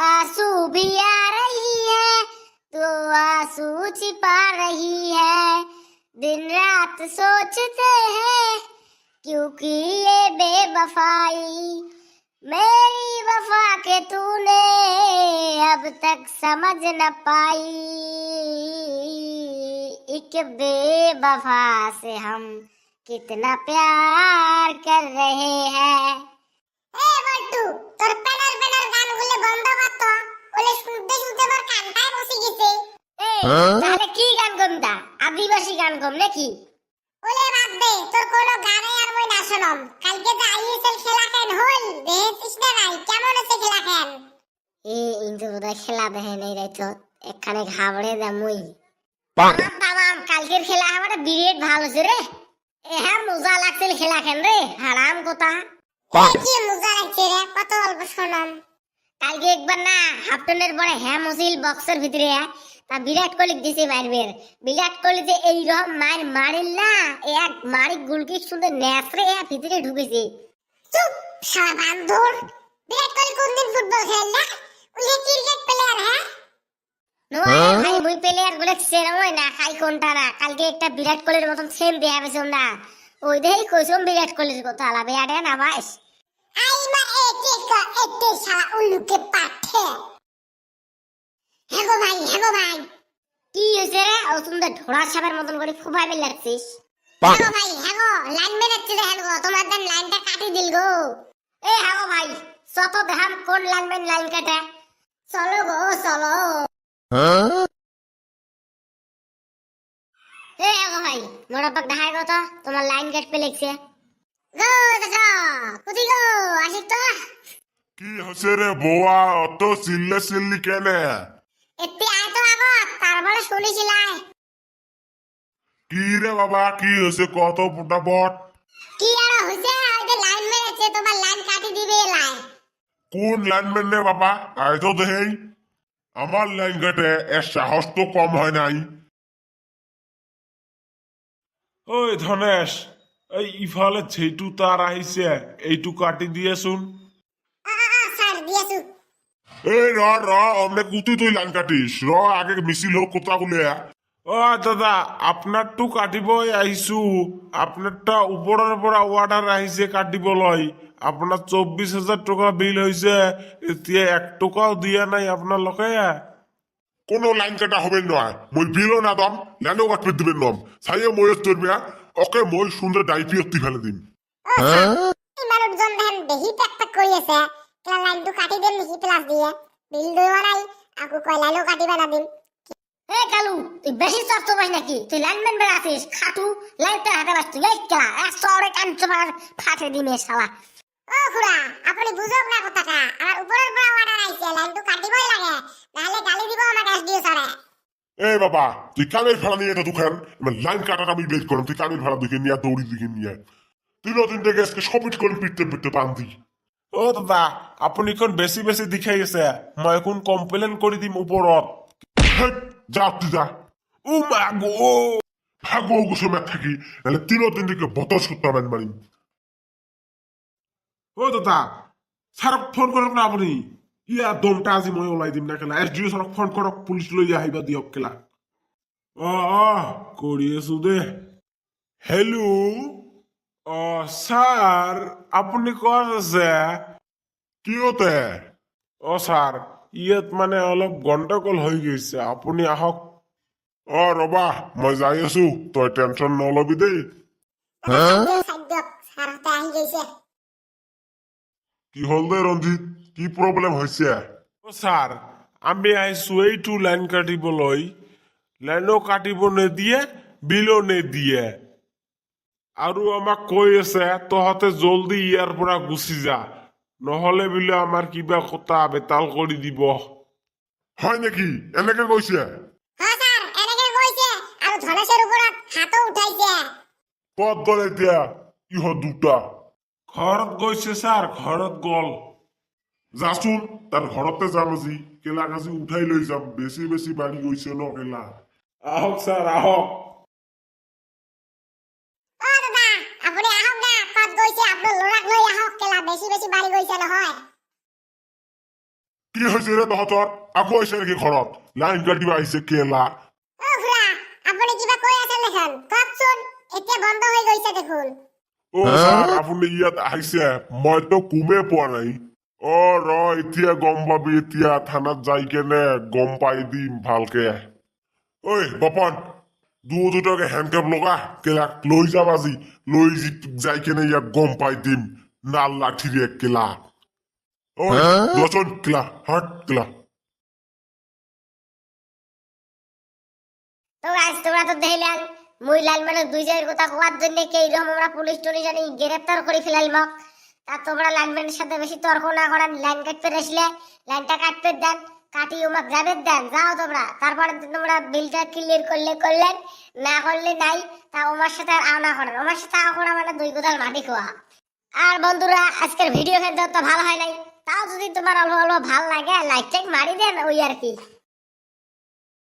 आँसू भी आ रही है तो आँसू छिपा रही है। दिन रात सोचते हैं, क्योंकि ये बेवफाई मेरी वफा के तूने अब तक समझ न पाई। एक बेवफा से हम कितना प्यार कर रहे हैं। ए बट्टू तोर पेनर पेनर गान गुले बंद ওলে শুনতে শুনতে আমার কানটায় বসে গেছে। এই তাহলে কি গান গমদা আদিবাসী গান গম নাকি? ওলে বাদ দে তোর কোনো গানে আর মই না শোনম কালকে যে আইএসএল খেলা খেন হল দেখছিস না নাই কেমন আছে খেলা খেন এ ইন্দু বোধহয় খেলা দেখে নেই রে তো এখানে ঘাবড়ে দা মুই। তামাম কালকের খেলা আমার বিরাট ভালো হচ্ছে রে। এ হ্যাঁ মজা লাগছিল খেলা খেন রে? হারাম কথা। কি মজা লাগছে রে কত অল্প শোনাম। কালকে একবার না হাফটনের পরে হ্যাম হছিল বক্সের ভিতরে তা বিরাট কোহলি দিছে মারবের বিরাট কোহলি যে এই রকম মার মারিল না এক মারি গুলকি সুন্দর নেসরে এ ভিতরে ঢুকেছে। চুপ শালা বান্দর। বিরাট কোহলি কোন দিন ফুটবল খেললা? ওই ক্রিকেট প্লেয়ার হ্যাঁ? নোয়া ভাই মুই প্লেয়ারগুলো সেরমই না খাই কোনটা না। কালকে একটা বিরাট কোহলির মতন সেম দেয়া পেছম না ওই দেই কইছম বিরাট কোহলির কথা আলাবে আরে না ভাইস আই মা একে কা এতে শালা উল্লুকে পাঠে। হেগো ভাই হেগো ভাই কি হইছে রে? ও তুমি ঢোড়া সাপের মতন করে ফুফাই বেল লাগছিস। হেগো ভাই হেগো লাইন মেরেছে রে হেগো তোমার দেন লাইনটা কাটি দিল গো। এ হেগো ভাই সত দেখাম কোন লাইনম্যান লাইন কাটে? চলো গো চলো। এ হেগো ভাই মোরা পাক দেখাই গো তো তোমার লাইন কাট পে লিখছে গো দাদা কোথায় গো আসিক তো। কি হচ্ছে রে বৌয়া অত চিল্লে চিল্লি কেনে? এতে আয় তো আগত তারপরে শুনেছিলাই কি রে বাবা কি হয়েছে? কত ফুটাফট। কি আর হইছে ওই যে লাইন মেরেছে তোমার লাইন কাটি দিবে লাই। কোন লাইনম্যান রে বাবা? আয় তো দেহেই আমার লাইন কাটে এর সাহস তো কম হয় নাই। ওই ধনেশ এই ইফালে যেটু তার আহিছে এইটু কাটি দিয়েছুন এই র র অমনে কুতি তুই লাইন কাটিস র আগে মিছিল হোক কোথা বলে ও দাদা আপনারটু কাটিবই আহিছো। আপনারটা উপরের পৰা অর্ডার আহিছে কাটিবলৈ। আপনার চব্বিশ হাজার টাকা বিল হয়েছে এতিয়া এক টকাও দিয়া নাই আপনার লোকে কোনো লাইন কাটা হবে নয় মই বিলও না দম লাইনও কাটবে দিবেন নম সাইয়ে মই চলবে ওকে মই সুন্দর ডাইপি অতি ফেলে দিম। এই মানুষজন দেখেন বেহি পেক পেক কৰি আছে। কেলা লাইনটো কাটি দিম নেকি প্লাস দিয়ে। বিল দিব নাই আকৌ কয় লাইনো কাটিবা না দিম। এ কালু তুই বেশি চাপ তো নাকি? তুই লাইনম্যান বেড়ে আছিস খাটু। লাইনটা হাতে বাস তুই এই কেলা এক শহরে কাঞ্চ ফাটে দিমে শালা ও খুড়া আপনি বুঝক না কথাটা আমার উপরের পৰা অর্ডার আইছে লাইনটো কাটিবই লাগে নাহলে গালি দিব আমাকে এসডিও স্যারে এই বাবা তুই কানের ভাড়া নিয়ে এটা দুখান? এবার লাইন কাটাটা আমি বের করলাম তুই কানের ভাড়া দিকে নিয়ে দৌড়ি দিকে নিয়ে তুই নতুন থেকে আজকে সবিট করে পিটতে পিটতে বান্ধি ও দাদা আপুনি কোন বেশি বেশি দেখাই আছে? মই এখন কমপ্লেইন কৰি দিম হেট, যা তুই যা। ও মা গো। ভাগো গুছো ম্যাথ থাকি নাহলে তিনও দিন থেকে বতস করতে মারি ও দাদা ছাৰক ফোন কৰক না আপুনি। ইয়া দমটা আজি মই ওলাই দিম না কেলা এছ ডি অ' ফোন কৰক পুলিচ লৈ আহিবা দিয়ক কেলা অ অ কৰি আছো দে হেল্ল' অ ছাৰ আপুনি ক'ত আছে কি হতে অ ছাৰ ইয়াত মানে অলপ গণ্ডগোল হৈ গৈছে আপুনি আহক অ ৰবা মই যাই আছো তই টেনচন নলবি দেই খাদ্য স্যার হাতে আহি গৈছে কি হল দে ৰঞ্জিত? কি প্ৰব্লেম হৈছে? অ ছাৰ আমি আহিছো এইটো লাইন কাটিবলৈ। লাইনো কাটিব নে দিয়ে নিদিয়ে বিলো নিদিয়ে। আৰু আমাক কৈ আছে তহঁতে জলদি ইয়াৰ পৰা গুচি যা। নহলে বোলে আমাৰ কিবা কথা বেতাল কৰি দিব। হয় নেকি? এনেকে কৈছে? হ্যাঁ স্যার এনেকে কইছে আর ধনেশের উপরত হাতও উঠাইছে। ক'ত গ'ল এতিয়া? ইহঁত দুটা। ঘৰত গৈছে ছাৰ ঘৰত গ'ল। যাচোন তাৰ ঘৰতে যাম আজি কেলা আজি উঠাই লৈ যাম বেছি বেছি বাঢ়ি গৈছে ন কেলা আহক ছাৰ আহক। কি হয়েছে রে তহতর আকৌ আহিছে নেকি ঘৰত? লাইন কাটিব আহিছে কেলা আপুনি কিবা কৈ আছে লেখান কওকচোন এতিয়া বন্ধ হৈ গৈছে দেখোন। অ ছাৰ আপুনি ইয়াত আহিছে। মইতো কুমে পোৱা নাই। অ ৰ এতিয়া গম পাবি এতিয়া থানাত যাই কেনে গম পাই দিম ভালকে। ঐ বপন দুটাকে হেণ্ডকেপ লগা কেলাক লৈ যাম আজি। লৈ যাই কেনে ইয়াক গম পাই দিম। নাল লাঠিৰে কেলা। ঐ লচোন কেলা হাট কেলা। তো গাইস তোমরা তো দেখলেন মুই লাল মানে দুই জায়গার কথা কোয়ার জন্য কে আমরা পুলিশ টুলিশ জানি গ্রেফতার করে ফেলাইম তা তোমরা লাইনম্যানের সাথে বেশি তর্ক না লাইন কাটতে আসলে, লাইনটা কাটতে দেন, কাটি উমা গ্রামের দেন, যাও তোমরা। তারপরে তোমরা বিলটা ক্লিয়ার করলে করলেন, না করলে নাই, তা ওমার সাথে আর আনা করেন ওমার সাথে আনা করা মানে দুই কোথাল মাটি খোয়া। আর বন্ধুরা, আজকের ভিডিও খেতে তো ভালো হয় নাই। তাও যদি তোমার অল্প অল্প ভালো লাগে লাইক টাইক মারি দেন ওই আর কি।